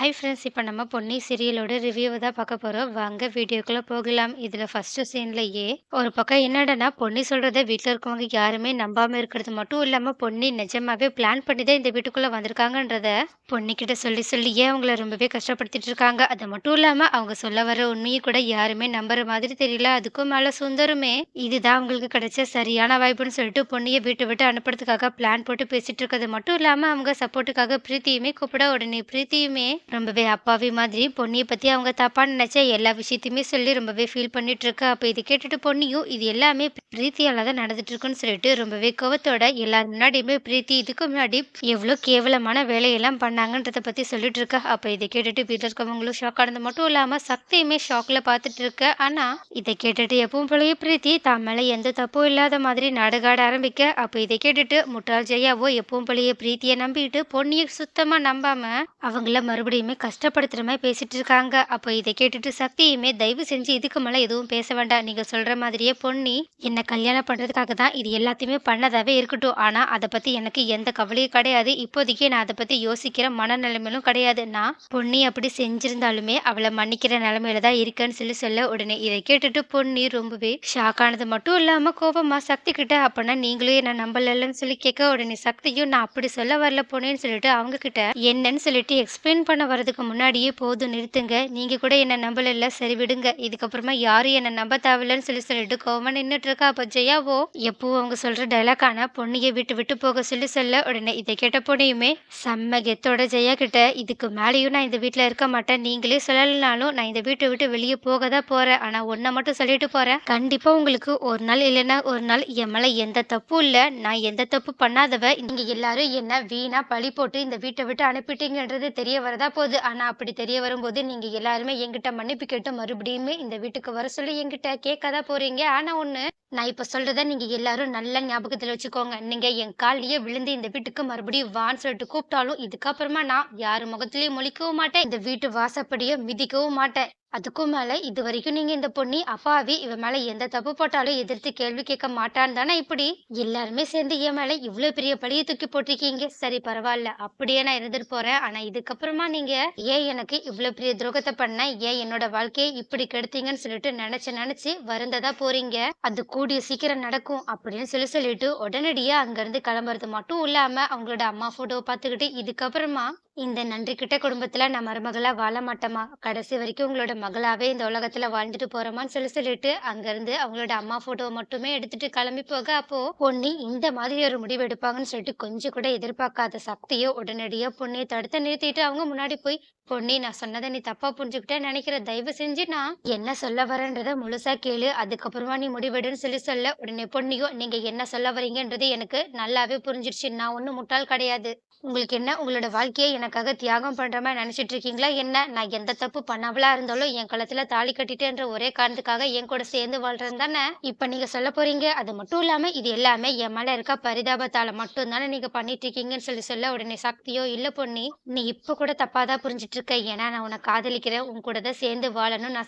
Hi friends இப்போ நம்ம பொன்னி சீரியலோட ரிவ்யூவை தான் பார்க்க போகிறோம் வாங்க வீடியோக்குள்ளே போகலாம். இதில் ஃபஸ்ட்டு சீன்லையே ஒரு பக்கம் என்னடனா பொன்னி சொல்கிறத வீட்டில் இருக்கவங்க யாருமே நம்பாமல் இருக்கிறது மட்டும் இல்லாமல் பொன்னி நிஜமாவே பிளான் பண்ணி தான் இந்த வீட்டுக்குள்ளே வந்திருக்காங்கன்றத பொன்னிக்கிட்ட சொல்லி சொல்லி ஏன் அவங்கள ரொம்பவே கஷ்டப்படுத்திட்டு இருக்காங்க? அது மட்டும் இல்லாமல் அவங்க சொல்ல வர உண்மையை கூட யாருமே நம்புற மாதிரி தெரியல. அதுக்கும் மேலே சுந்தருமே இதுதான் அவங்களுக்கு கிடைச்ச சரியான வாய்ப்புன்னு சொல்லிட்டு பொன்னியை வீட்டை விட்டு அனுப்புறதுக்காக பிளான் போட்டு பேசிட்டு இருக்கிறது மட்டும் இல்லாமல் அவங்க சப்போர்ட்டுக்காக பிரீத்தியுமே கூப்பிட உடனே பிரீத்தியுமே ரொம்பவே அப்பாவி மாதிரி பொன்னியை பற்றி அவங்க தப்பாக நினச்ச எல்லா விஷயத்தையுமே சொல்லி ரொம்பவே ஃபீல் பண்ணிட்டு அப்போ இது கேட்டுட்டு பொன்னியும் இது எல்லாமே பிரீத்தியால் தான் நடந்துட்டுருக்குன்னு சொல்லிட்டு ரொம்பவே கோவத்தோட எல்லார் முன்னாடியுமே பிரீத்தி இதுக்கு முன்னாடி எவ்வளோ கேவலமான வேலையெல்லாம் பண்ணாங்கன்றத பற்றி சொல்லிட்டு இருக்கா அப்போ இதை கேட்டுட்டு வீட்டில் இருக்கவங்களும் ஷாக் ஆனது மட்டும் இல்லாமல் சக்தியுமே ஷாக்கில் பார்த்துட்டு இருக்க ஆனால் இதை கேட்டுட்டு எப்பவும் போலயே பிரீத்தி தான் மேலே எந்த தப்பும் இல்லாத மாதிரி நாடுகாட ஆரம்பிக்க. அப்போ இதை கேட்டுட்டு முட்டாள் ஜெயாவோ எப்பவும் போலயே பிரீத்தியை நம்பிட்டு பொன்னியை சுத்தமாக நம்பாமல் அவங்கள மறுபடியும் கஷ்டப்படுத்துற மாதிரி பேசிட்டு இருக்காங்க அப்போ இதை கேட்டுட்டு சக்தியுமே தயவு செஞ்சு இதுக்கு மேலே எதுவும் பேச வேண்டாம். நீங்கள் சொல்கிற மாதிரியே பொன்னி என்னை கல்யாணம் பண்ணுறதுக்காக தான் இது எல்லாத்தையுமே பண்ணதாகவே இருக்கட்டும். ஆனால் அதை பற்றி எனக்கு எந்த கவலையும் கிடையாது. இப்போதைக்கு நான் அதை பற்றி யோசிக்கிற மனநிலைமையிலும் கிடையாது. நான் பொன்னி அப்படி செஞ்சிருந்தாலுமே அவளை மன்னிக்கிற நிலைமையில தான் இருக்கேன்னு சொல்லி சொல்ல உடனே இதை கேட்டுட்டு பொன்னி ரொம்பவே ஷாக் ஆனது. மட்டும் இல்லாமல் கோபமாக சக்தி கிட்ட அப்பனா நீங்களும் என்ன நம்பலன்னு சொல்லி கேட்க உடனே சக்தியும் நான் அப்படி சொல்ல வரல பொண்ணுன்னு சொல்லிட்டு அவங்க கிட்ட என்னன்னு சொல்லிட்டு எக்ஸ்பிளைன் பண்ண வரதுக்கு முன்னாடியே போதும் நிறுத்துங்க. நீங்கள் கூட என்னை நம்பல சரி விடுங்க. இதுக்கப்புறமா யாரும் என்னை நம்ப தேவையில்லன்னு சொல்லி சொல்லிட்டு கோவமாக நின்றுட்டு இருக்கா அப்ப ஜெயாவோ எப்போ அவங்க சொல்கிற டைலாக் ஆனால் பொண்ணியை விட்டு விட்டு போக சொல்லி சொல்ல உடனே இதை கேட்ட பொண்ணையுமே செம்ம கெத்தோட ஜெயா கிட்ட. இதுக்கு மேலேயும் நான் இந்த வீட்டில் இருக்க மாட்டேன். நீங்களே சொல்லலைனாலும் நான் இந்த வீட்டை விட்டு வெளியே போக தான் போகிறேன் ஆனால் ஒன்றை மட்டும் சொல்லிட்டு போகிறேன் கண்டிப்பாக உங்களுக்கு ஒரு நாள் இல்லைன்னா ஒரு நாள் என் மேலே எந்த தப்பும் இல்லை. நான் எந்த தப்பு பண்ணாதவ. நீங்கள் எல்லாரும் என்ன வீணாக பழி போட்டு இந்த வீட்டை விட்டு அனுப்பிட்டீங்கன்றது தெரிய வரதா போகுது ஆனால் அப்படி தெரிய வரும்போது நீங்கள் எல்லாருமே என்கிட்ட மன்னிப்பு கேட்டு மறுபடியுமே இந்த வீட்டுக்கு வர சொல்லி என்கிட்ட கேட்காதான் போறீங்க. ஆனால் ஒன்று நான் இப்போ சொல்றத நீங்கள் எல்லாரும் நல்ல ஞாபகத்தில் வச்சுக்கோங்க. நீங்கள் என் காலையே விழுந்து இந்த வீட்டுக்கு மறுபடியும் வான்னு சொல்லிட்டு கூப்பிட்டாலும் இதுக்கப்புறமா நான் யாரு முகத்துலேயும் முழிக்கவும் மாட்டேன். இந்த வீட்டு வாசப்படியே மிதிக்கவும் மாட்டேன். அதுக்கும் மேலே இது வரைக்கும் நீங்கள் இந்த பொண்ணி அப்பாவி இவ மேலே எந்த தப்பு போட்டாலும் எதிர்த்து கேள்வி கேட்க மாட்டான்னு தானே இப்படி? எல்லாருமே சேர்ந்து என் மேலே இவ்வளோ பெரிய பழியை தூக்கி போட்டிருக்கீங்க. சரி பரவாயில்ல. அப்படியே நான் இருந்துட்டு போகிறேன் ஆனால் இதுக்கப்புறமா நீங்கள் ஏன் எனக்கு இவ்வளோ பெரிய துரோகத்தை பண்ண? ஏன் என்னோட வாழ்க்கையை இப்படி கெடுத்தீங்கன்னு சொல்லிட்டு நினச்சி நினச்சி வருந்ததா போறீங்க? அது கூடிய சீக்கிரம் நடக்கும் அப்படின்னு சொல்லி சொல்லிட்டு உடனடியாக அங்கேருந்து கிளம்புறது மட்டும் இல்லாமல் அவங்களோட அம்மா ஃபோட்டோவை பார்த்துக்கிட்டு இதுக்கப்புறமா இந்த நன்றி கிட்ட குடும்பத்துல நான் மருமகளா வாழ மாட்டோமா கடைசி வரைக்கும் உங்களோட மகளாவே இந்த உலகத்துல வாழ்ந்துட்டு போறோமான்னு சொல்லி சொல்லிட்டு அங்கேருந்து அவங்களோட அம்மா ஃபோட்டோவை மட்டுமே எடுத்துட்டு கிளம்பி போக அப்போ பொன்னி இந்த மாதிரி ஒரு முடிவு எடுப்பாங்கன்னு சொல்லிட்டு கொஞ்சம் கூட எதிர்பார்க்காத சக்தியோ உடனடியாக பொண்ணியை தடுத்து நிறுத்திட்டு அவங்க முன்னாடி போய் பொன்னி நான் சொன்னதை நீ தப்பா புரிஞ்சுக்கிட்டே நினைக்கிற தயவு செஞ்சு நான் என்ன சொல்ல வரேன்றத முழுசா கேளு. அதுக்கப்புறமா நீ முடிவெடுன்னு சொல்லி சொல்ல. உடனே பொன்னியோ நீங்க என்ன சொல்ல வரீங்கன்றது எனக்கு நல்லாவே புரிஞ்சிடுச்சு நான் ஒன்றும் முட்டாள் கிடையாது. உங்களுக்கு என்ன உங்களோட வாழ்க்கையை எனக்காக தியாகம் பண்ற மாதிரி நினைச்சிட்டு இருக்கீங்களா? என்ன? நான் எந்த தப்பு பண்ணவளா இருந்தாலும் என் கழுத்துல தாலி கட்டிட்டேன்ற ஒரே காரணத்துக்காக என் கூட சேர்ந்து வாழ்றது தானே? இப்ப நீங்க சொல்ல போறீங்க. அது மட்டும் இல்லாம இது எல்லாமே என் மேல இருக்க பரிதாபத்தால மட்டும் தானே நீங்க பண்ணிட்டு இருக்கீங்கன்னு சொல்லி சொல்ல உடனே சக்தியோ இல்ல பொண்ணி நீ இப்ப கூட தப்பாதான் புரிஞ்சிட்டு இருக்க ஏன்னா நான் உன்னை காதலிக்கிறேன் உன் கூட தான் சேர்ந்து வாழணும்னு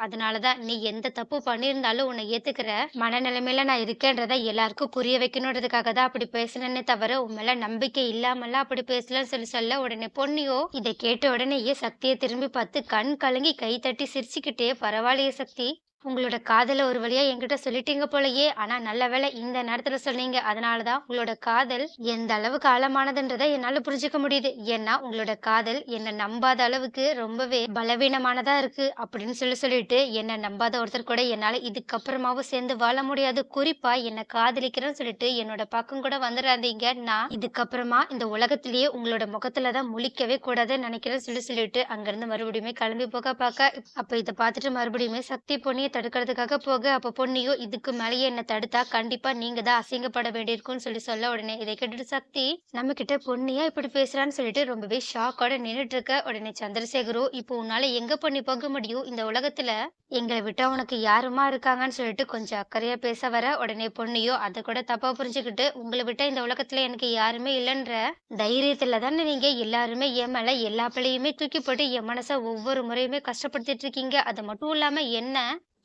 அதனால தான் நீ எந்த தப்பு பண்ணியிருந்தாலும் உன்னை ஏத்துக்கிற மனநிலைமையில நான் இருக்கேன்றதை எல்லாருக்கும் புரிய வைக்கணுன்றதுக்காக தான் அப்படி பேசினேனே தவிர உன் மேல நம்பிக்கை இல்லாமலாம் அப்படி பேசலன்னு சொல்லி சொல்ல உடனே பொன்னியோ இதை கேட்ட உடனேயே சக்தியை திரும்பி பார்த்து கண் கலங்கி கை தட்டி சிரிச்சுக்கிட்டே பரவாயில்லையே சக்தி உங்களோட காதலை ஒரு வழியா என்கிட்ட சொல்லிட்டீங்க போலயே. ஆனா நல்ல வேளை இந்த நேரத்துல சொன்னீங்க. அதனாலதான் உங்களோட காதல் எந்த அளவுக்கு ஆழமானதுன்றதை என்னால புரிஞ்சுக்க முடியுது. ஏன்னா உங்களோட காதல் என்னை நம்பாத அளவுக்கு ரொம்பவே பலவீனமானதா இருக்கு அப்படின்னு சொல்லி சொல்லிட்டு என்னை நம்பாத ஒருத்தர் கூட என்னால இதுக்கப்புறமாவும் சேர்ந்து வாழ முடியாது. குறிப்பா என்னை காதலிக்கிறேன்னு சொல்லிட்டு என்னோட பக்கம் கூட வந்துடாதீங்க நான் இதுக்கப்புறமா இந்த உலகத்திலேயே உங்களோட முகத்துலதான் முழிக்கவே கூடாதுன்னு நினைக்கிறேன்னு சொல்லி சொல்லிட்டு அங்கிருந்து மறுபடியுமே கிளம்பி போக பார்க்க. அப்ப இதை பார்த்துட்டு மறுபடியுமே சக்தி பொன்னியை தடுக்கிறதுக்காக போக அப்போ பொண்ணியோ இதுக்கு மேலேயே என்ன தடுத்தா கண்டிப்பா நீங்க தான் அசிங்கப்பட வேண்டியிருக்கும்னு சொல்லி சொல்ல உடனே இதை கேட்டுட்டு சக்தி நம்ம கிட்ட பொண்ணியா இப்படி பேசுறான்னு சொல்லிட்டு ரொம்பவே ஷாக்கோட நின்றுட்டு இருக்க உடனே சந்திரசேகரோ இப்போ உன்னால எங்க பண்ணி போக முடியும்? இந்த உலகத்துல எங்களை விட்டா உனக்கு யாருமா இருக்காங்கன்னு சொல்லிட்டு கொஞ்சம் அக்கறையா பேச வர. உடனே பொண்ணியோ அதை கூட தப்பா புரிஞ்சுக்கிட்டு உங்களை விட்டா இந்த உலகத்துல எனக்கு யாருமே இல்லைன்ற தைரியத்துல தானே நீங்க எல்லாருமே என் மேல எல்லா பிள்ளையுமே தூக்கி போட்டு என் மனசை ஒவ்வொரு முறையுமே கஷ்டப்படுத்திட்டு இருக்கீங்க. அது மட்டும் இல்லாம என்ன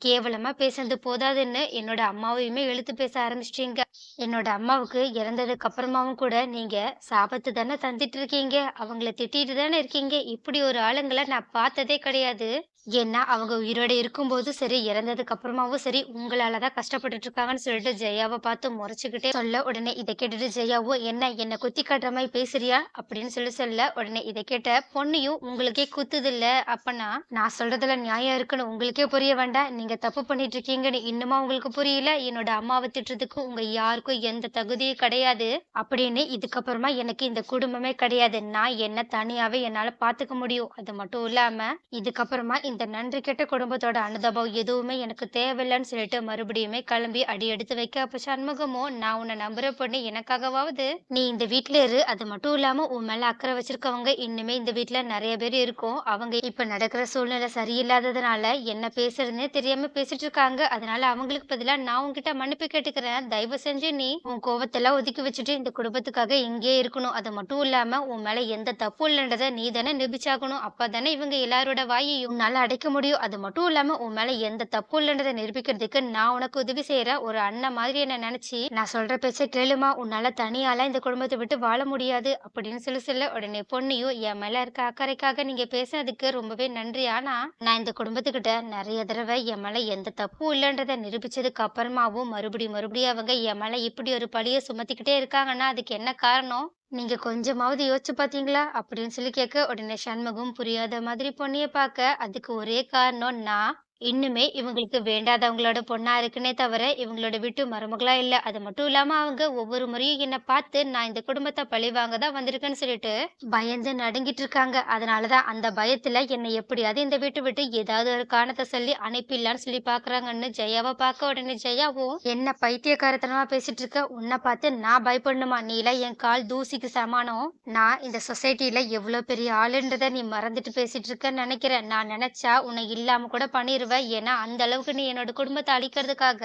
கேவலமா பேசுறது போதாதுன்னு என்னோட அம்மாவையுமே இழுத்து பேச ஆரம்பிச்சிட்டீங்க. என்னோட அம்மாவுக்கு இறந்ததுக்கு அப்புறமாவும் கூட நீங்க சாபத்து தானே தந்துட்டு இருக்கீங்க. அவங்கள திட்டிட்டு தானே இருக்கீங்க. இப்படி ஒரு ஆளுங்களை நான் பார்த்ததே கிடையாது. ஏன்னா அவங்க உயிரோடு இருக்கும்போது சரி இறந்ததுக்கு அப்புறமாவும் சரி உங்களாலதான் கஷ்டப்பட்டுட்டு இருக்காங்கன்னு சொல்லிட்டு ஜெயாவை பார்த்து முறைச்சிக்கிட்டே சொல்ல உடனே இதை கேட்டுட்டு ஜெயாவோ என்ன என்னை குத்தி காட்டுற மாதிரி பேசுறியா? அப்படின்னு சொல்லி சொல்ல உடனே இதை கேட்ட பொண்ணையும் உங்களுக்கே குத்துது இல்ல அப்பனா நான் சொல்றதுல நியாயம் இருக்குன்னு உங்களுக்கே புரிய வேண்டாம். நீங்க தப்பு பண்ணிட்டு இருக்கீங்கன்னு இன்னுமா உங்களுக்கு புரியல? என்னோட அம்மாவை திட்டுறதுக்கு உங்க யாருக்கும் எந்த தகுதியும் கிடையாது. அப்படின்னு இதுக்கப்புறமா எனக்கு இந்த குடும்பமே கிடையாது. நான் என்ன தனியாவே என்னால பாத்துக்க முடியும். அது மட்டும் இல்லாம இதுக்கப்புறமா இந்த நன்றி கெட்ட குடும்பத்தோட அனுதாபம் எதுவுமே எனக்கு தேவையில்லைன்னு சொல்லிட்டு மறுபடியுமே கிளம்பி அடி எடுத்து வைக்க. அப்ப சண்முகமோ நான் உன்னை நம்புற பொண்ணு எனக்காகவாவது நீ இந்த வீட்டுல இரு. அது மட்டும் இல்லாம உன் மேல அக்கறை வச்சிருக்கவங்க இன்னுமே இந்த வீட்டுல நிறைய பேர் இருக்கும். அவங்க இப்ப நடக்கிற சூழ்நிலை சரியில்லாததுனால என்ன பேசுறதுன்னே தெரியாம பேசிட்டு இருக்காங்க. அதனால அவங்களுக்கு பதிலா நான் உன்கிட்ட மன்னிப்பு கேட்டுக்கிறேன். தயவு செஞ்சு நீ உன் கோவத்தெல்லாம் ஒதுக்கி வச்சுட்டு இந்த குடும்பத்துக்காக இங்கே இருக்கணும். அது மட்டும் இல்லாம உன் மேல எந்த தப்பு இல்லைன்றத நீ தானே நிரூபிச்சாகணும். அப்பதானே இவங்க எல்லாரோட வாயையும் உன்னால அடைக்க முடியும். அது மட்டும் இல்லாம உன் மேல எந்த தப்பும் இல்லைன்றதை நிரூபிக்கிறதுக்கு நான் உனக்கு உதவி செய்யற ஒரு அண்ணன் மாதிரி என்ன நினைச்சு நான் சொல்ற பேச்ச கேளுமா? உன்னால தனியால இந்த குடும்பத்தை விட்டு வாழ முடியாது. அப்படின்னு சொல்லி சொல்ல உடனே பொண்ணையும் என் மேல இருக்க அக்கறைக்காக நீங்க பேசுனதுக்கு ரொம்பவே நன்றி. ஆனா நான் இந்த குடும்பத்துக்கிட்ட நிறைய தடவை என் மேல எந்த தப்பும் இல்லைன்றதை நிரூபிச்சதுக்கு அப்புறமாவும் மறுபடியும் மறுபடியும் அவங்க என் மேல இப்படி ஒரு பழிய சுமத்திக்கிட்டே இருக்காங்கன்னா அதுக்கு என்ன காரணம்? நீங்க கொஞ்சமாவது யோசிச்சு பாத்தீங்களா? அப்படின்னு சொல்லி கேட்க உடனே சண்முகம் புரியாத மாதிரி பொண்ணிய பார்க்க அதுக்கு ஒரே காரணம் நான். இன்னுமே இவங்களுக்கு வேண்டாதவங்களோட பொண்ணா இருக்குனே தவிர இவங்களோட வீட்டு மருமகளா இல்ல. அது மட்டும் இல்லாம அவங்க ஒவ்வொரு முறையும் என்ன பார்த்து நான் இந்த குடும்பத்தை பழி வாங்க தான் வந்திருக்கேன்னு சொல்லிட்டு பயந்து நடுங்கிட்டு இருக்காங்க. அதனாலதான் அந்த பயத்துல என்னை எப்படியாவது இந்த வீட்டை விட்டு ஏதாவது ஒரு காரணத்தை சொல்லி அனுப்பிடலான்னு சொல்லி பாக்குறாங்கன்னு ஜெயாவை பார்க்க உடனே ஜெயாவும் என்ன பைத்தியக்காரத்தனமா பேசிட்டு இருக்க? உன்னை பார்த்து நான் பயப்படணுமா? நீ என் கால் தூசிக்கு சமானம். நான் இந்த சொசைட்டில எவ்வளவு பெரிய ஆளுன்றத நீ மறந்துட்டு பேசிட்டு இருக்கன்னு நினைக்கிறேன். நான் நினைச்சா உன்னை இல்லாம கூட பண்ணிருவேன் ஏன்னா அந்த அளவுக்கு நீ என்னோட குடும்பத்தை அழிக்கிறதுக்காக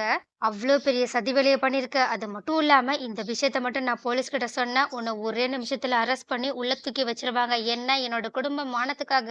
அவ்வளோ பெரிய சதி வேலையை பண்ணியிருக்க அது மட்டும் இல்லாமல் இந்த விஷயத்த மட்டும் நான் போலீஸ்கிட்ட சொன்னேன் உன்னை ஒரே நிமிஷத்தில் அரெஸ்ட் பண்ணி உள்ள தூக்கி வச்சிருவாங்க. என்ன என்னோட குடும்ப மானத்துக்காக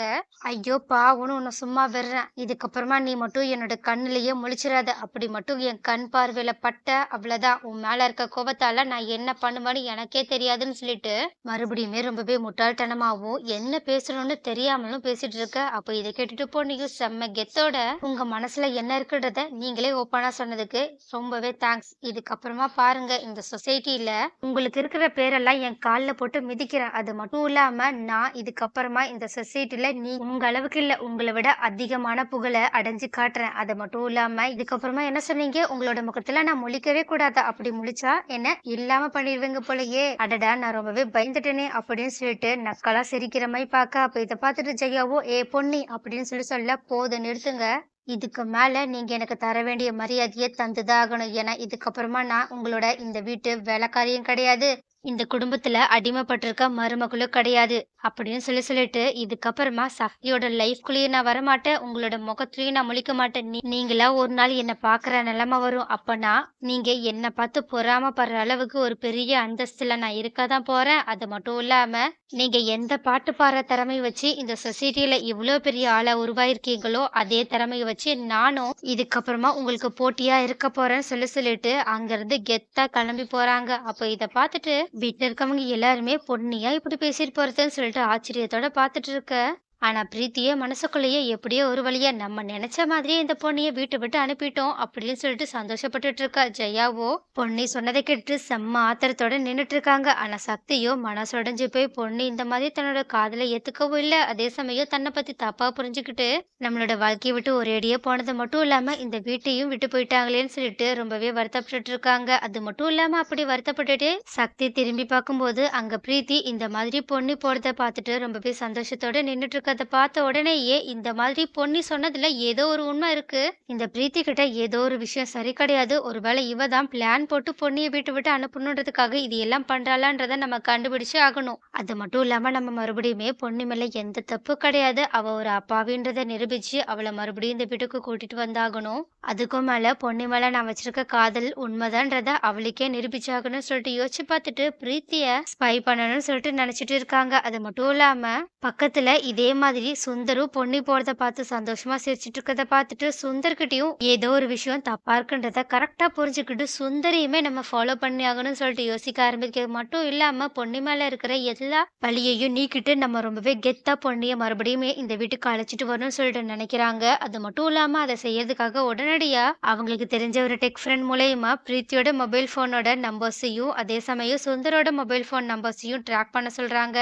ஐயோ பாவனு உன்னை சும்மா விடுறேன். இதுக்கப்புறமா நீ மட்டும் என்னோட கண்ணிலேயே முழிச்சிடாத அப்படி மட்டும் என் கண் பார்வையில் பட்ட அவ்வளோதான் உன் மேலே இருக்க கோபத்தால் நான் என்ன பண்ணுவேன்னு எனக்கே தெரியாதுன்னு சொல்லிட்டு மறுபடியுமே ரொம்பவே முட்டாள்தனமாகவும் என்ன பேசணும்னு தெரியாமலும் பேசிட்டு இருக்க. அப்போ இதை கேட்டுட்டு போனியும் செம்ம கெத்தோட. உங்கள் மனசில் என்ன இருக்குன்றத நீங்களே ஓப்பனாக சொன்னதுக்கு ரொம்பவே தேங்க்ஸ் இதுக்கப்புறமா பாருங்க இந்த சொசைட்டியில உங்களுக்கு இருக்கிற பேரெல்லாம் என் காலில் போட்டு மிதிக்கிறேன். அது மட்டும் இல்லாம நான் இதுக்கப்புறமா இந்த சொசைட்டில நீ உங்க அளவுக்கு இல்ல. உங்களை விட அதிகமான புகழை அடைஞ்சு காட்டுறேன். அது மட்டும் இல்லாம இதுக்கப்புறமா என்ன சொன்னீங்க? உங்களோட முகத்துல நான் முழிக்கவே கூடாது? அப்படி முழிச்சா என்ன? இல்லாம பண்ணிடுவீங்க போலயே. அடடா நான் ரொம்பவே பயந்துட்டேனே அப்படின்னு சொல்லிட்டு நக்கலா சிரிக்கிற மாதிரி பார்க்க அப்ப இதை பார்த்துட்டு ஜெயாவோ ஏ பொன்னி அப்படின்னு சொல்லி சொல்ல போது நிறுத்துங்க. இதுக்கு மேல நீங்க எனக்கு தர வேண்டிய மரியாதையை தந்துதான் ஆகணும். ஏன்னா இதுக்கப்புறமா நான் உங்களோட இந்த வீட்டு வேலைக்காரியும் கிடையாது. இந்த குடும்பத்துல அடிமைப்பட்டிருக்க மருமகளும் கிடையாது அப்படின்னு சொல்லி சொல்லிட்டு இதுக்கப்புறமா சக்தியோட லைஃப்குள்ளேயே நான் வரமாட்டேன். உங்களோட முகத்துலயும் நான் முழிக்க மாட்டேன். நீ- நீங்களா ஒரு நாள் என்ன பாக்குற நிலைமை வரும். அப்பனா நீங்க என்ன பார்த்து பொறாமப்படுற அளவுக்கு ஒரு பெரிய அந்தஸ்துல நான் இருக்கதான் போறேன். அது மட்டும் இல்லாம நீங்க எந்த பாட்டு பாடுற திறமை வச்சு இந்த சொசைட்டில இவ்வளோ பெரிய ஆளா உருவாயிருக்கீங்களோ அதே திறமையை வச்சு நானும் இதுக்கப்புறமா உங்களுக்கு போட்டியா இருக்க போறேன்னு சொல்லி சொல்லிட்டு அங்கிருந்து கெத்தா கிளம்பி போறாங்க. அப்போ இத பார்த்துட்டு வீட்டில் இருக்கவங்க எல்லாருமே பொண்ணியா இப்படி பேசிட்டு போறதுன்னு சொல்லிட்டு ஆச்சரியத்தோட பார்த்துட்டு இருக்க. ஆனால் பிரீத்தியே மனசுக்குள்ளேயே எப்படியோ ஒரு வழியாக நம்ம நினச்ச மாதிரியே இந்த பொண்ணையை வீட்டை விட்டு அனுப்பிட்டோம் அப்படின்னு சொல்லிட்டு சந்தோஷப்பட்டுட்டு இருக்கா ஜெயாவோ. பொண்ணை சொன்னதை கேட்டு செம்ம ஆத்திரத்தோட நின்றுட்டு இருக்காங்க. ஆனால் சக்தியோ மனசுடைஞ்சு போய் பொண்ணு இந்த மாதிரி தன்னோட காதலை ஏற்றுக்கவும் இல்லை. அதே சமயம் தன்னை பற்றி தப்பாக புரிஞ்சுக்கிட்டு நம்மளோட வாழ்க்கையை விட்டு ஒரேடியே போனது மட்டும் இல்லாமல் இந்த வீட்டையும் விட்டு போயிட்டாங்களேன்னு சொல்லிட்டு ரொம்பவே வருத்தப்பட்டு இருக்காங்க. அது மட்டும் இல்லாமல் அப்படி வருத்தப்பட்டுட்டு சக்தி திரும்பி பார்க்கும்போது அங்கே பிரீத்தி இந்த மாதிரி பொண்ணு போகிறத பார்த்துட்டு ரொம்பவே சந்தோஷத்தோட நின்னுட்டு அதை பார்த்த உடனேயே இந்த மாதிரி பொன்னி சொன்னதுல ஏதோ ஒரு உண்மை இருக்கு. இந்த பிரீத்தி கிட்ட ஏதோ ஒரு விஷயம் சரி கிடையாது. ஒருவேளை இவ தான் பிளான் போட்டு பொன்னியை வீட்டு விட்டு அனுப்பணுன்றதுக்காக இது எல்லாம் பண்றாளான்றத நம்ம கண்டுபிடிச்சு ஆகணும். அது மட்டும் இல்லாம நம்ம மறுபடியுமே பொன்னி மேல எந்த தப்பு கிடையாது. அவ ஒரு அப்பாவின்றத நிரூபிச்சு அவளை மறுபடியும் இந்த வீட்டுக்கு கூட்டிட்டு வந்தாகணும். அதுக்கும் மேல பொன்னி மேல நான் வச்சிருக்க காதல் உண்மைதான்றத அவளுக்கே நிரூபிச்சாகணும்னு சொல்லிட்டு யோசிச்சு பார்த்துட்டு பிரீத்திய ஸ்பை பண்ணணும்னு சொல்லிட்டு நினைச்சிட்டு இருக்காங்க. அது மட்டும் இல்லாம பக்கத்துல இதே மாதிரி சுந்தரும் பொன்னி போறத பார்த்து சந்தோஷமா சிரிச்சிட்டு இருக்கிறத பார்த்துட்டு சுந்தர்கிட்டயும் ஏதோ ஒரு விஷயம் தப்பா இருக்குன்றத கரெக்டா புரிஞ்சுக்கிட்டு சுந்தரையுமே நம்ம ஃபாலோ பண்ணி ஆகணும்னு சொல்லிட்டு யோசிக்க ஆரம்பிக்கிறது மட்டும் இல்லாம பொன்னி மேல இருக்கிற எல்லா வழியையும் நீக்கிட்டு நம்ம ரொம்பவே கெத்தா பொன்னிய மறுபடியும் இந்த வீட்டுக்கு அழைச்சிட்டு வரணும்னு சொல்லிட்டு நினைக்கிறாங்க. அது மட்டும் இல்லாம அதை செய்யறதுக்காக உடனடியா அவங்களுக்கு தெரிஞ்ச ஒரு டெக் ஃப்ரெண்ட் மூலயமா பிரீத்தியோட மொபைல் போனோட நம்பர்ஸையும் அதே சமயம் சுந்தரோட மொபைல் போன் நம்பர்ஸையும் ட்ராக் பண்ண சொல்றாங்க.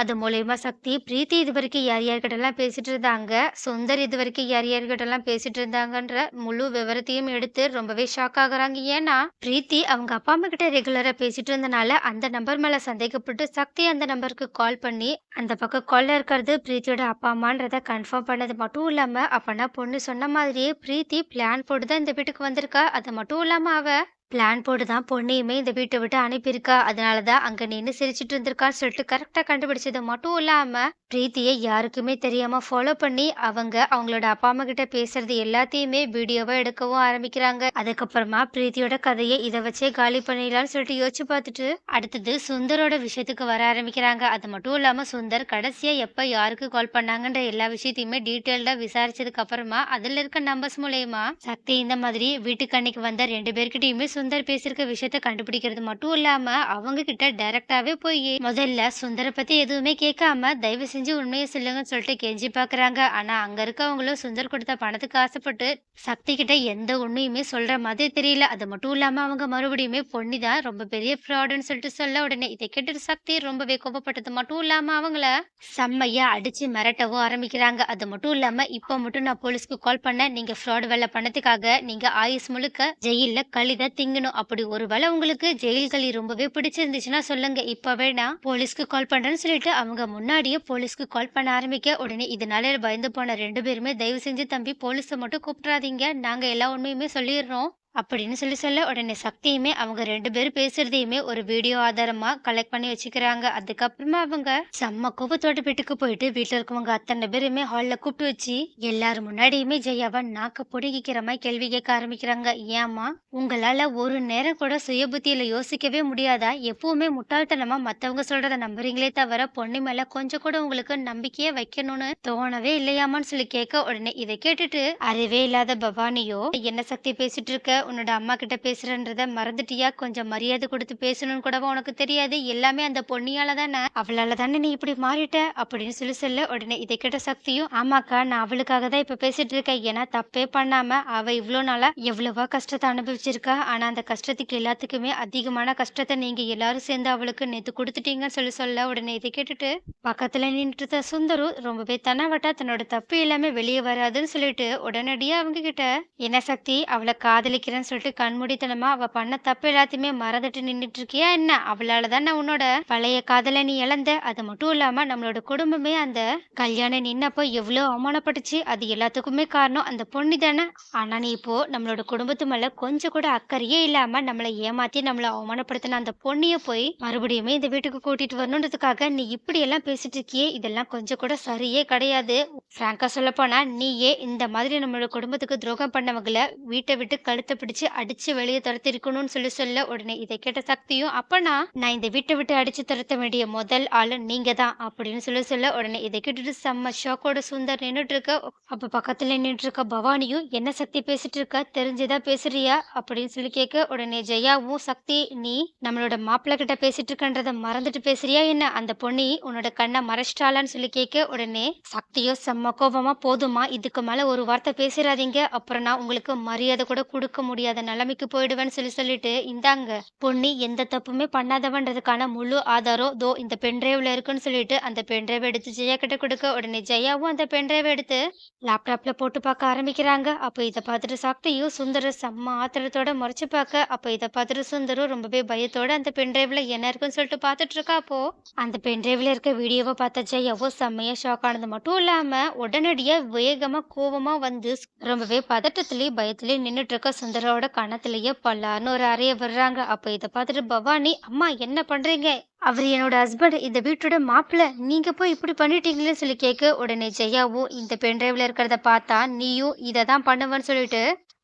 அது மூலயமா சக்தி பிரீத்தி இது வரைக்கும் யார் யார்கிட்டலாம் பேசிட்டு இருந்தாங்க சுந்தர் இது வரைக்கும் யார் யார்கிட்டலாம் பேசிட்டு இருந்தாங்கன்ற முழு விவரத்தையும் எடுத்து ரொம்பவே ஷாக் ஆகுறாங்க. ஏன்னா பிரீத்தி அவங்க அப்பா அம்மா கிட்ட ரெகுலரா பேசிட்டு இருந்தனால அந்த நம்பர் மேல சந்தேகப்பட்டு சக்தி அந்த நம்பருக்கு கால் பண்ணி அந்த பக்கம் கால்ல இருக்கிறது பிரீத்தியோட அப்பா அம்மான்றத கன்ஃபார்ம் பண்ணது மட்டும் இல்லாம அப்பனா பொண்ணு சொன்ன மாதிரியே பிரீத்தி பிளான் போட்டு தான் இந்த வீட்டுக்கு வந்திருக்கா. அது மட்டும் இல்லாம அவ பிளான் போட்டு தான் பொண்ணையுமே இந்த வீட்டை விட்டு அனுப்பியிருக்கா. அதனால தான் அங்கே நின்று சிரிச்சிட்டு இருந்திருக்கான்னு சொல்லிட்டு கரெக்டாக கண்டுபிடிச்சது மட்டும் இல்லாமல் பிரீத்தியை யாருக்குமே தெரியாமல் ஃபாலோ பண்ணி அவங்க அவங்களோட அப்பா அம்மா கிட்ட பேசுறது எல்லாத்தையுமே வீடியோவாக எடுக்கவும் ஆரம்பிக்கிறாங்க. அதுக்கப்புறமா பிரீத்தியோட கதையை இதை வச்சே காலி பண்ணிடலாம்னு சொல்லிட்டு யோசிச்சு பார்த்துட்டு அடுத்தது சுந்தரோட விஷயத்துக்கு வர ஆரம்பிக்கிறாங்க. அது மட்டும் இல்லாமல் சுந்தர் கடைசியாக எப்போ யாருக்கு கால் பண்ணாங்கன்ற எல்லா விஷயத்தையுமே டீட்டெயில்டாக விசாரிச்சதுக்கு அப்புறமா அதில் இருக்க நம்பர்ஸ் மூலயமா சக்தி இந்த மாதிரி வீட்டுக்கு அன்னைக்கு வந்த ரெண்டு பேர்கிட்டயுமே சுந்தர் பேசியிருக்க விஷயத்த கண்டுபிடிக்கிறது மட்டும் இல்லாம அவங்க கிட்ட டைரக்டாவே போய் முதல்ல சுந்தரை பத்தி எதுவுமே கேட்காம தயவு செஞ்சு உண்மையை சொல்லுங்கன்னு சொல்லிட்டு கெஞ்சி பாக்குறாங்க. ஆனா அங்க இருக்கவங்களும் சுந்தர் கொடுத்த பணத்துக்கு ஆசைப்பட்டு சக்தி கிட்ட எந்த உண்மையுமே சொல்ற மாதிரி தெரியல. அது மட்டும் இல்லாம அவங்க மறுபடியுமே பொன்னிதான் ரொம்ப பெரிய ஃப்ராடுன்னு சொல்லிட்டு சொல்ல உடனே இதை கேட்டு சக்தி ரொம்பவே கோபப்பட்டது. மட்டும் இல்லாம அவங்கள செம்மையா அடிச்சு மிரட்டவும் ஆரம்பிக்கிறாங்க. அது மட்டும் இல்லாம இப்ப மட்டும் நான் போலீஸ்க்கு கால் பண்ண நீங்க ஃப்ராட் வேலை பண்ணதுக்காக நீங்க ஆயுஸ் முழுக்க ஜெயில கழித திங்கணும் அப்படி ஒருவேளை உங்களுக்கு ஜெயில் களி ரொம்பவே பிடிச்சிருந்துச்சுன்னா சொல்லுங்க. இப்பவே நான் போலீஸ்க்கு கால் பண்றேன்னு சொல்லிட்டு அவங்க முன்னாடியே போலீஸ்க்கு கால் பண்ண ஆரம்பிக்க. உடனே இதனால பயந்து போன ரெண்டு பேருமே தயவு செஞ்சு தம்பி போலீஸை மட்டும் கூப்பிடாதீங்க நாங்க எல்லா உண்மையுமே சொல்லிடுறோம். அப்படின்னு சொல்லி சொல்ல உடனே சக்தியுமே அவங்க ரெண்டு பேரும் பேசுறதையுமே ஒரு வீடியோ ஆதாரமா கலெக்ட் பண்ணி வச்சுக்கிறாங்க. அதுக்கப்புறமா அவங்க செம்ம கோபத்தோட வீட்டுக்கு போயிட்டு வீட்டுல இருக்கவங்க அத்தனை பேருமே ஹால்ல கூப்பிட்டு வச்சு எல்லாரும் முன்னாடியுமே ஜெயாவை நாக்க பொடுங்கிக்கிற மாதிரி கேள்வி கேட்க ஆரம்பிக்கிறாங்க. ஏமா உங்களால ஒரு நேரம் கூட சுய புத்தியில யோசிக்கவே முடியாதா? எப்பவுமே முட்டாள்தனமா மத்தவங்க சொல்றத நம்புறீங்களே தவிர பொண்ணு மேல கொஞ்சம் கூட உங்களுக்கு நம்பிக்கையே வைக்கணும்னு தோணவே இல்லையாமான்னு சொல்லி கேட்க உடனே இதை கேட்டுட்டு அறிவே இல்லாத பவானியோ என்ன சக்தி பேசிட்டு இருக்க? உன்னோட அம்மா கிட்ட பேசுறன்றத மறந்துட்டியா? கொஞ்சம் மரியாதை கொடுத்து பேசணும்னு கூட உனக்கு தெரியாது? எல்லாமே அந்த பொண்ணியால தானே? அவளால தானே நீ இப்படி மாறிட்ட? அப்படின்னு சொல்லி சொல்ல உடனே இதை கேட்ட சக்தியும் ஆமாக்கா நான் அவளுக்காக தான் இப்ப பேசிட்டு இருக்கேன். ஏன்னா தப்பே பண்ணாம அவ இவ்வளோ நாளா எவ்வளவோ கஷ்டத்தை அனுபவிச்சிருக்கா. ஆனா அந்த கஷ்டத்துக்கு எல்லாத்துக்குமே அதிகமான கஷ்டத்தை நீங்க எல்லாரும் சேர்ந்து அவளுக்கு நேத்து கொடுத்துட்டீங்கன்னு சொல்லி சொல்ல உடனே இதை கேட்டுட்டு பக்கத்துல நின்றுட்டு இருந்த சுந்தரு ரொம்பவே தனவட்டா தன்னோட தப்பு எல்லாமே வெளியே வராதுன்னு சொல்லிட்டு உடனடியா அவங்க கிட்ட என்ன சக்தி அவளை காதலிக்க காதலிக்கிறேன்னு சொல்லிட்டு கண்மூடித்தனமா அவ பண்ண தப்பு எல்லாத்தையுமே மறந்துட்டு நின்றுட்டு இருக்கியா என்ன? அவளால தானே உன்னோட பழைய காதலை நீ இழந்த. அது மட்டும் இல்லாம நம்மளோட குடும்பமே அந்த கல்யாணம் நின்னப்போ எவ்வளவு அவமானப்பட்டுச்சு. அது எல்லாத்துக்குமே காரணம் அந்த பொண்ணு தானே. ஆனா நீ இப்போ நம்மளோட குடும்பத்து மேல கொஞ்சம் கூட அக்கறையே இல்லாம நம்மளை ஏமாத்தி நம்மளை அவமானப்படுத்தின அந்த பொண்ணிய போய் மறுபடியுமே இந்த வீட்டுக்கு கூட்டிட்டு வரணுன்றதுக்காக நீ இப்படி எல்லாம் பேசிட்டு இருக்கியே இதெல்லாம் கொஞ்சம் கூட சரியே கிடையாது. பிராங்கா சொல்ல போனா நீயே இந்த மாதிரி நம்மளோட குடும்பத்துக்கு துரோகம் பண்ணவங்கள வீட்டை விட்டு கழுத்தை பிடிச்சு அடிச்சு வெளியே துரத்திருக்கணும்னு சொல்லி சொல்ல உடனே இதை கேட்ட சக்தியும் அப்பனா நான் இந்த வீட்டை விட்டு அடிச்சு துரத்த வேண்டிய முதல் ஆளு நீங்க தான் அப்படின்னு சொல்லி சொல்ல உடனே இதை கேட்டுட்டு செம்ம ஷாக்கோட சுந்தர் நின்றுட்டு இருக்க அப்ப பக்கத்துல நின்றுட்டு இருக்க பவானியும் என்ன சக்தி பேசிட்டு இருக்க? தெரிஞ்சுதான் பேசுறியா? அப்படின்னு சொல்லி கேட்க உடனே ஜெயாவும் சக்தி நீ நம்மளோட மாப்பிள்ளை கிட்ட பேசிட்டு இருக்கன்றத மறந்துட்டு பேசுறியா என்ன? அந்த பொண்ணி உன்னோட கண்ணை மறைச்சிட்டாளான்னு சொல்லி கேட்க உடனே சக்தியோ செம்ம கோபமா போதுமா? இதுக்கு மேல ஒரு வார்த்தை பேசிடாதீங்க அப்புறம் நான் உங்களுக்கு மரியாதை கூட கொடுக்க முடியாத நிலைமைக்கு போயிடுவேன்னு சொல்லி சொல்லிட்டு இந்தாங்க பொன்னி எந்த தப்புமே பண்ணாதவன்றதுக்கான முழு ஆதாரம் தோ இந்த பென்ட்ரைவ்ல இருக்குன்னு சொல்லிட்டு அந்த பென்ட்ரைவ் எடுத்து ஜெயா கிட்ட கொடுக்க உடனே ஜெயாவும் அந்த பென்ட்ரைவ் எடுத்து லேப்டாப்ல போட்டு பார்க்க ஆரம்பிக்கிறாங்க. அப்போ இதை பார்த்துட்டு சாப்பிட்டையும் சுந்தரம் செம்ம ஆத்திரத்தோட முறைச்சு பார்க்க அப்போ இதை பார்த்துட்டு சுந்தரம் ரொம்பவே பயத்தோட அந்த பென்ட்ரைவ்ல என்ன இருக்குன்னு சொல்லிட்டு பார்த்துட்டு இருக்கா அப்போ. அந்த பென்ட்ரைவ்ல இருக்க வீடியோவை பார்த்த ஜெயாவோ செம்மையா ஷாக் ஆனது மட்டும் இல்லாம உடனடியா வேகமா கோவமா வந்து ரொம்பவே பதட்டத்திலேயே பயத்திலேயே நின்னுட்டு இருக்க சுந்தரோட கணத்திலேயே பல்லான்னு ஒரு அறைய விடுறாங்க. அப்ப இதை பார்த்துட்டு பவானி அம்மா என்ன பண்றீங்க? அவர் என்னோட ஹஸ்பண்ட் இந்த வீட்டோட மாப்பிள்ள. நீங்க போய் இப்படி பண்ணிட்டீங்களேன்னு சொல்லி கேட்க உடனே ஜெயாவும் இந்த பென்ட்ரைவ்ல இருக்கிறத பார்த்தா நீயும் இதை தான் பண்ணுவேன்னு சொல்லிட்டு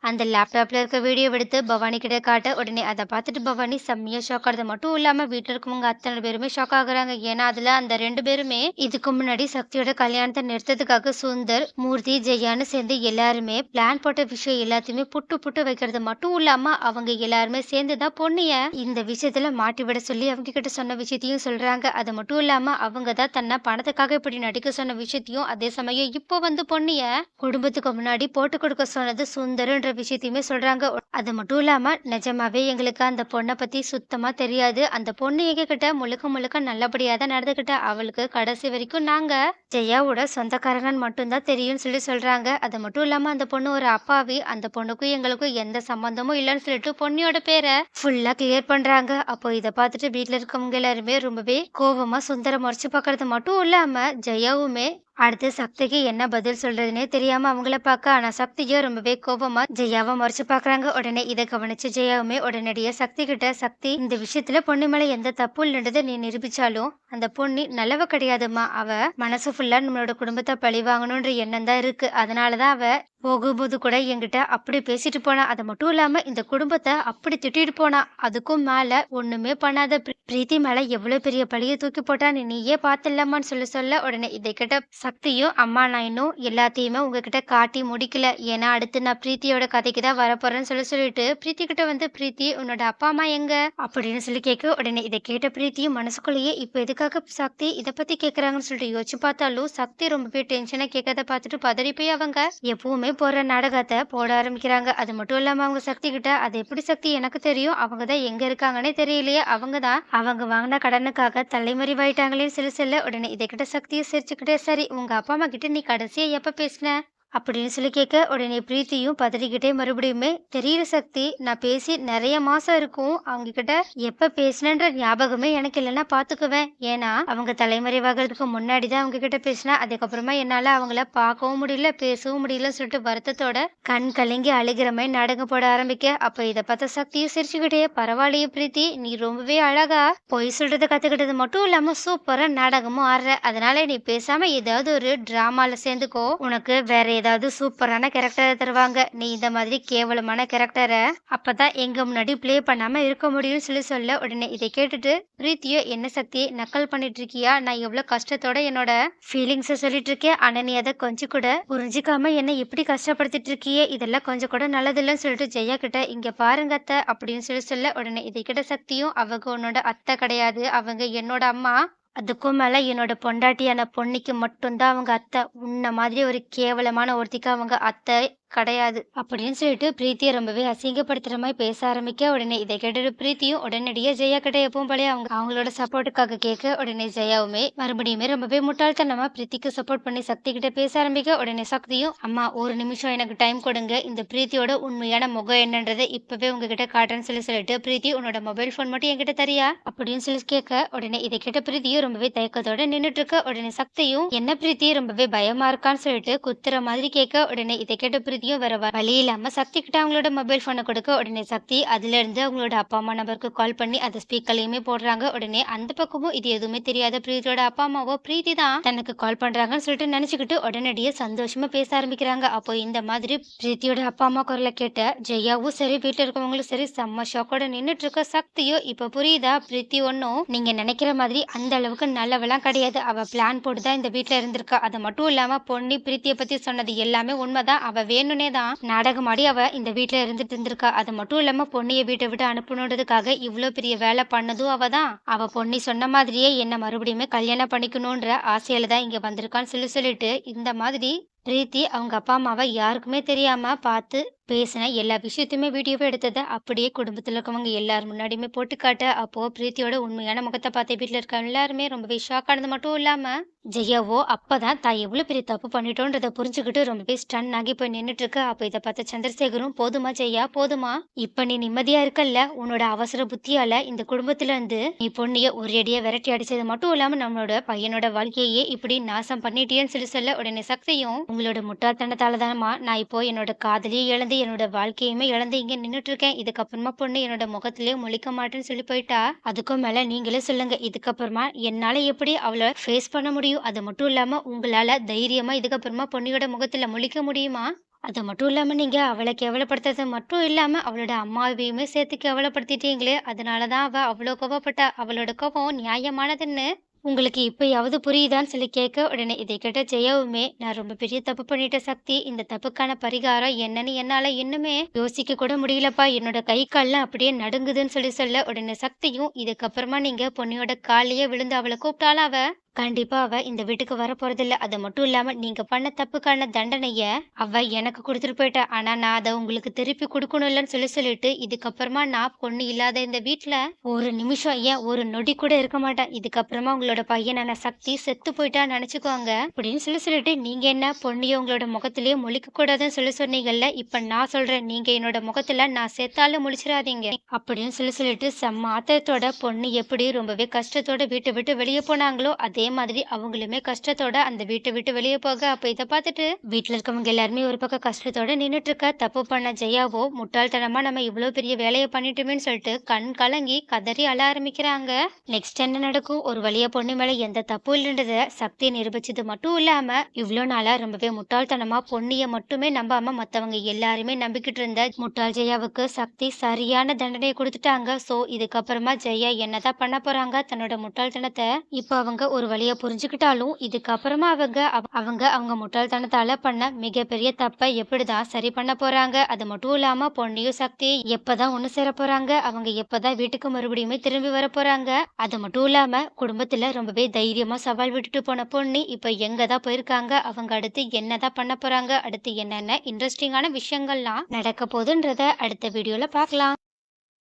அந்த லேப்டாப்பில் இருக்க வீடியோ எடுத்து பவானி கிட்ட காட்ட உடனே அதை பார்த்துட்டு பவானி செம்மையா ஷாக் ஆகுறது மட்டும் இல்லாமல் வீட்டில் இருக்கவங்க அத்தனை பேருமே ஷாக் ஆகுறாங்க. ஏன்னா அதில் அந்த ரெண்டு பேருமே இதுக்கு முன்னாடி சக்தியோட கல்யாணத்தை நிறுத்ததுக்காக சுந்தர் மூர்த்தி ஜெயான்னு சேர்ந்து எல்லாருமே பிளான் போட்ட விஷயம் எல்லாத்தையுமே புட்டு புட்டு வைக்கிறது. மட்டும் இல்லாமல் அவங்க எல்லாருமே சேர்ந்துதான் பொண்ணைய இந்த விஷயத்தில் மாட்டி விட சொல்லி அவங்க கிட்ட சொன்ன விஷயத்தையும் சொல்கிறாங்க அது மட்டும் இல்லாமல் அவங்க தான் தன்னை பணத்துக்காக இப்படி நடிக்க சொன்ன விஷயத்தையும் அதே சமயம் இப்போ வந்து பொண்ணிய குடும்பத்துக்கு முன்னாடி போட்டு கொடுக்க சொன்னது சுந்தருன்ற விஷயத்தையுமே சொல்றாங்க. அது மட்டும் இல்லாம நிஜமாவே எங்களுக்கு அந்த பொண்ணை பத்தி சுத்தமா தெரியாது. அந்த பொண்ணு எங்ககிட்ட முழுக்க முழுக்க நல்லபடியா தான் நடந்துகிட்ட. அவளுக்கு கடைசி வரைக்கும் நாங்க ஜெயாவோட சொந்தக்காரங்கன்னு மட்டும்தான் தெரியும்னு சொல்லி சொல்றாங்க. அது மட்டும் இல்லாம அந்த பொண்ணு ஒரு அப்பாவி. அந்த பொண்ணுக்கும் எங்களுக்கும் எந்த சம்பந்தமும் இல்லைன்னு சொல்லிட்டு பொண்ணியோட பேரை ஃபுல்லா கிளியர் பண்றாங்க. அப்போ இதை பார்த்துட்டு வீட்டில் இருக்கவங்க எல்லாருமே ரொம்பவே கோபமா சுந்தரம் முறைச்சு பார்க்கறது மட்டும் இல்லாம ஜெயாவுமே அடுத்து சக்திக்கு என்ன பதில் சொல்றதுனே தெரியாம அவங்கள பார்க்க ஆனா சக்தியோ ரொம்பவே கோபமா ஜெயாவை மறைச்சு பாக்குறாங்க உடனே இதை கவனிச்சு ஜெயாவுமே உடனடியா சக்தி கிட்ட சக்தி இந்த விஷயத்துல பொண்ணு மேல எந்த தப்பு இல்லைன்றதை நீ நிரூபிச்சாலும் அந்த பொண்ணு நல்லவ கிடையாதும்மா. அவ மனசு ஃபுல்லா நம்மளோட குடும்பத்தை பழி வாங்கணும்ன்ற எண்ணம் தான் இருக்கு. அதனாலதான் அவ போகும்போது கூட என்கிட்ட அப்படி பேசிட்டு போனா. அது மட்டும் இல்லாம இந்த குடும்பத்தை அப்படி திட்டிட்டு போனா. அதுக்கும் மேல ஒண்ணுமே பண்ணாத பிரீத்தி மேல எவ்வளவு பெரிய பழிய தூக்கி போட்டான்னு நீயே பாத்துலமான்னு சொல்ல சொல்ல உடனே இதை கிட்ட சக்தியும் அம்மா நான் இன்னும் எல்லாத்தையுமே உங்ககிட்ட காட்டி முடிக்கல. ஏன்னா அடுத்து நான் பிரீத்தியோட கதைக்கு தான் வரப்போறேன்னு சொல்லி சொல்லிட்டு பிரீத்தி கிட்ட வந்து பிரீத்தி உன்னோட அப்பா அம்மா எங்க? அப்படின்னு சொல்லி கேட்க உடனே இதை கேட்ட பிரீத்தியும் மனசுக்குள்ளேயே இப்போ எதுக்காக சக்தி இதை பத்தி கேட்கறாங்கன்னு சொல்லிட்டு யோசிச்சு பார்த்தாலும் சக்தி ரொம்பவே டென்ஷனா கேட்கறத பார்த்துட்டு பதறி போய் அவங்க எப்பவுமே போற நாடகத்தை போட ஆரம்பிக்கிறாங்க. அது மட்டும் இல்லாம அவங்க சக்தி கிட்ட அது எப்படி சக்தி? எனக்கு தெரியும். அவங்க தான் எங்க இருக்காங்கன்னே தெரியலையே. அவங்க தான் அவங்க வாங்கின கடனுக்காக தலைமறைவாயிட்டாங்களேன்னு சொல்லி சொல்ல உடனே இதை கிட்ட சக்தியை சிரிச்சுக்கிட்டே சரி உங்கள் அப்பா அம்மா கிட்ட நீ கடைசியாக எப்போ பேசின? அப்படின்னு சொல்லி கேட்க உடனே பிரீத்தியும் பதறிக்கிட்டே மறுபடியுமே தெரியல சக்தி நான் பேசி நிறைய மாசம் இருக்கும். அவங்க கிட்ட எப்ப பேசினன்ற ஞாபகமே எனக்கு இல்லைன்னா பாத்துக்குவேன். ஏன்னா அவங்க தலைமறைவாகிறதுக்கு முன்னாடி தான் அவங்க கிட்ட பேசினா அதுக்கப்புறமா என்னால அவங்கள பார்க்கவும் முடியல பேசவும் முடியலன்னு சொல்லிட்டு வருத்தத்தோட கண் கலங்கி அழுகிற மாதிரி நாடகம் போட ஆரம்பிக்க. அப்ப இத பார்த்த சக்தியும் சிரிச்சுக்கிட்டே பரவாயில்லையே பிரீத்தி நீ ரொம்பவே அழகா பொய் சொல்றதை கத்துக்கிட்டது மட்டும் இல்லாம சூப்பரா நாடகமும் ஆடுற. அதனால நீ பேசாம ஏதாவது ஒரு டிராமால சேர்ந்துக்கோ. உனக்கு வேற ஏதாவது சூப்பரான கேரக்டரை தருவாங்க. நீ இந்த மாதிரி கேவலமான கேரக்டரை அப்பதான் எங்க முன்னாடி ப்ளே பண்ணாம இருக்க முடியும்னு சொல்லி சொல்ல உடனே இதை கேட்டுட்டு பிரீத்தியோ என்ன சக்தி? நக்கல் பண்ணிட்டு இருக்கியா நான் எவ்வளவு கஷ்டத்தோட என்னோட ஃபீலிங்ஸை சொல்லிட்டு இருக்கேன் ஆனா நீ அதை கொஞ்சம் கூட புரிஞ்சுக்காம என்ன இப்படி கஷ்டப்படுத்திட்டு இருக்கியே இதெல்லாம் கொஞ்சம் கூட நல்லதில்லைன்னு சொல்லிட்டு ஜெயா கிட்ட இங்க பாருங்க அத்தை அப்படின்னு சொல்லி சொல்ல உடனே இதை கிட்ட சக்தியும் அவங்க உன்னோட அத்தை கிடையாது. அவங்க என்னோட அம்மா அதுக்கும் மேலே என்னோட பொண்டாட்டியான பொண்ணுக்கு மட்டும்தான் அவங்க அத்தை. உன்ன மாதிரி ஒரு கேவலமான ஒருத்திக்கு அவங்க அத்தை கிடையாது. அப்படின்னு சொல்லிட்டு பிரீத்தியை ரொம்பவே அசிங்கப்படுத்துற மாதிரி பேச ஆரம்பிக்க உடனே இதை கேட்டுட்டு பிரீத்தியும் உடனடியே ஜெயா கிட்ட எப்பவும் போல அவங்க அவங்களோட சப்போர்ட்டுக்காக கேட்க உடனே ஜெயாவுமே மறுபடியுமே ரொம்பவே முட்டாள்தனமா பிரீத்திக்கு சப்போர்ட் பண்ணி சக்தி கிட்ட பேச ஆரம்பிக்க உடனே சக்தியும் அம்மா ஒரு நிமிஷம் எனக்கு டைம் கொடுங்க. இந்த பிரீத்தியோட உண்மையான முகம் என்னன்றதை இப்பவே உங்ககிட்ட காட்டுறேன்னு சொல்லி சொல்லிட்டு பிரீத்தி உன்னோட மொபைல் ஃபோன் மட்டும் என்கிட்ட தரியா? அப்படின்னு சொல்லி கேட்க உடனே இதை கேட்ட பிரீத்தியும் ரொம்பவே தயக்கத்தோட நின்றுட்டு இருக்க உடனே சக்தியும் என்ன பிரீத்தி ரொம்பவே பயமா இருக்கான்னு சொல்லிட்டு குத்துற மாதிரி கேட்க உடனே இதை கேட்ட பிரீத்தியும் வேற வ- வழி இல்லாம சக்தி கிட்ட அவங்களோட மொபைல் போனை கொடுக்க உடனே சக்தி அதுல இருந்து அவங்களோட அப்பா அம்மா நம்பருக்கு கால் பண்ணி அந்த ஸ்பீக்கர்லயுமே போடுறாங்க. உடனே அந்த பக்கமும் இது எதுவுமே தெரியாத பிரீத்தியோட அப்பா அம்மாவோ பிரீத்தி தான் தனக்கு கால் பண்றாங்கன்னு சொல்லிட்டு நினைச்சுக்கிட்டு உடனடியே சந்தோஷமா பேச ஆரம்பிக்கிறாங்க. அப்போ இந்த மாதிரி பிரீத்தியோட அப்பா அம்மா குரலை கேட்ட ஜெயாவும் சரி வீட்டுல இருக்கவங்களும் சரி செம்ம ஷாக்கோட நின்னுட்டு இருக்க சக்தியோ இப்ப புரியுதா பிரீத்தி ஒன்னும் நீங்க நினைக்கிற மாதிரி அந்த அளவுக்கு நல்லவெல்லாம் கிடையாது. அவ பிளான் போட்டு தான் இந்த வீட்டில் இருந்திருக்கா. அது மட்டும் இல்லாம பொண்ணி பிரீத்திய பத்தி சொன்னது எல்லாமே உண்மைதான். அவ வேணும்னே தான் நாடகமாடி அவ இந்த வீட்டில் இருந்துட்டு இருந்திருக்கா. அது மட்டும் இல்லாம பொன்னிய வீட்டை விட்டு அனுப்பணுன்றதுக்காக இவ்வளோ பெரிய வேலை பண்ணதும் அவ தான் அவ பொண்ணி சொன்ன மாதிரியே என்ன மறுபடியுமே கல்யாணம் பண்ணிக்கணும்ன்ற ஆசையில தான் இங்க வந்திருக்கான்னு சொல்லி சொல்லிட்டு இந்த மாதிரி பிரீத்தி அவங்க அப்பா அம்மாவை யாருக்குமே தெரியாம பார்த்து பேசின எல்லா விஷயத்தையுமே வீடியோவை எடுத்ததை அப்படியே குடும்பத்தில் இருக்கவங்க எல்லாரும் முன்னாடியுமே போட்டு காட்ட அப்போ பிரீத்தியோட உண்மையான முகத்தை பார்த்து வீட்டில் இருக்க எல்லாருமே ரொம்பவே ஷாக் ஆனது மட்டும் இல்லாம ஜெயாவோ அப்பதான் தான் எவ்வளோ பெரிய தப்பு பண்ணிட்டோன்றதை புரிஞ்சுக்கிட்டு ரொம்பவே ஸ்டன் ஆகி போய் நின்றுட்டு இருக்கு. அப்போ இதை பார்த்த சந்திரசேகரும் போதுமா ஜெயா போதுமா? இப்ப நீ நிம்மதியா இருக்கல்ல? உன்னோட அவசர புத்தியால இந்த குடும்பத்துல இருந்து நீ பொண்ணிய ஒரேடியா விரட்டி அடிச்சது மட்டும் இல்லாம நம்மளோட பையனோட வாழ்க்கையே இப்படி நாசம் பண்ணிட்டேன்னு சொல்லி சொல்ல உடனே சக்தியும் உங்களோட முட்டாள்தனத்தால தானமா நான் இப்போ என்னோட காதலியை இழந்து என்னோட வாழ்க்கையுமே இழந்து இங்கே நின்றுட்டு இருக்கேன் இதுக்கப்புறமா பொண்ணு என்னோட முகத்திலேயே முழிக்க மாட்டேன்னு சொல்லி போயிட்டா. அதுக்கும் மேல நீங்களே சொல்லுங்க. இதுக்கப்புறமா என்னால எப்படி அவளை ஃபேஸ் பண்ண முடியும்? அது மட்டும் இல்லாம உங்களால தைரியமா இதுக்கப்புறமா பொண்ணியோட முகத்துல முழிக்க முடியுமா? அது மட்டும் இல்லாமல் நீங்கள் அவளை கேவலப்படுத்துறது மட்டும் இல்லாமல் அவளோட அம்மாவையுமே சேர்த்து கேவலப்படுத்திட்டீங்களே! அதனால தான் அவள் அவ்வளோ கோவப்பட்டா. அவளோட கோபம் நியாயமானதுன்னு உங்களுக்கு இப்பயாவது புரியுதான்னு சொல்லி கேட்க, உடனே இதை கேட்ட ஜெயாவுமே, "நான் ரொம்ப பெரிய தப்பு பண்ணிட்ட சக்தி. இந்த தப்புக்கான பரிகாரம் என்னன்னு என்னால இன்னுமே யோசிக்க கூட முடியலப்பா. என்னோட கை, கால்லாம் அப்படியே நடுங்குதுன்னு" சொல்லி சொல்ல, உடனே சக்தியும், "இதுக்கப்புறமா நீங்க பொண்ணியோட காலையே விழுந்து அவளை கூப்பிட்டாலும் அவ கண்டிப்பா அவ இந்த வீட்டுக்கு வரப்போறதில்ல. அது மட்டும் இல்லாம நீங்க பண்ண தப்புக்கான தண்டனைய அவ எனக்கு கொடுத்துட்டு போயிட்டா. ஆனா நான் அதை உங்களுக்கு திருப்பி குடுக்கணும்லன்னு சொல்லி சொல்லிட்டு, இதுக்கப்புறமா நான் பொண்ணு இல்லாத இந்த வீட்டுல ஒரு நிமிஷம் ஏன் ஒரு நொடி கூட இருக்க மாட்டேன். இதுக்கப்புறமா உங்களோட பையனான சக்தி செத்து போயிட்டான்னு நினைச்சுக்கோங்க அப்படின்னு சொல்லி சொல்லிட்டு, நீங்க என்ன பொன்னிய உங்களோட முகத்திலேயே முழிக்க கூடாதுன்னு சொல்லி சொன்னீங்கல்ல. இப்ப நான் சொல்றேன். நீங்க என்னோட முகத்துல நான் செத்தாலும் முழிச்சிடாதீங்க அப்படின்னு சொல்லி சொல்லிட்டு, செம்ம ஆத்திரத்தோட பொண்ணு எப்படி ரொம்பவே கஷ்டத்தோட வீட்டை விட்டு வெளியே போனாங்களோ, அதே மாதிரி அவங்களுமே கஷ்டத்தோட அந்த வீட்டை விட்டு வெளியே போக, அப்ப இதை பார்த்துட்டு வீட்டில் இருக்கவங்க எல்லாருமே ஒரு பக்கம் கஷ்டத்தோட நின்றுட்டு இருக்க. தப்பு பண்ண ஜெயாவோ, முட்டாள்தனமா நம்ம இவ்வளோ பெரிய வேலையை பண்ணிட்டோமேன்னு சொல்லிட்டு கண் கலங்கி கதறி அழ ஆரம்பிக்கிறாங்க. நெக்ஸ்ட் என்ன நடக்கும்? ஒரு வழியா பொண்ணு மேல எந்த தப்பும் இல்லைன்றத சக்தி நிரூபிச்சது மட்டும் இல்லாம, இவ்வளோ நாளா ரொம்பவே முட்டாள்தனமா பொண்ணிய மட்டுமே நம்பாம மத்தவங்க எல்லாருமே நம்பிக்கிட்டு இருந்த முட்டாள் ஜெயாவுக்கு சக்தி சரியான தண்டனையை கொடுத்துட்டாங்க சோ, இதுக்கப்புறமா ஜெயா என்னதான் பண்ண போறாங்க? தன்னோட முட்டாள்தனத்தை இப்ப அவங்க ஒரு வழியை புரிஞ்சுக்கிட்டாலும், இதுக்கப்புறமா அவங்க அவங்க அவங்க முட்டாள்தனத்தால பண்ண மிகப்பெரிய தப்பை எப்படிதான் சரி பண்ண போறாங்க? அது மட்டும் இல்லாம பொன்னியும் சக்தி எப்பதான் ஒண்ணு சேரப் போறாங்க? அவங்க எப்பதான் வீட்டுக்கு மறுபடியுமே திரும்பி வரப்போறாங்க? அது மட்டும் இல்லாம குடும்பத்துல ரொம்பவே தைரியமா சவால் விட்டுட்டு போன பொண்ணு இப்ப எங்கதான் போயிருக்காங்க? அவங்க அடுத்து என்னதான் பண்ண போறாங்க? அடுத்து என்னென்ன இன்ட்ரெஸ்டிங்கான விஷயங்கள்லாம் நடக்க போதுன்றத அடுத்த வீடியோல பார்க்கலாம்.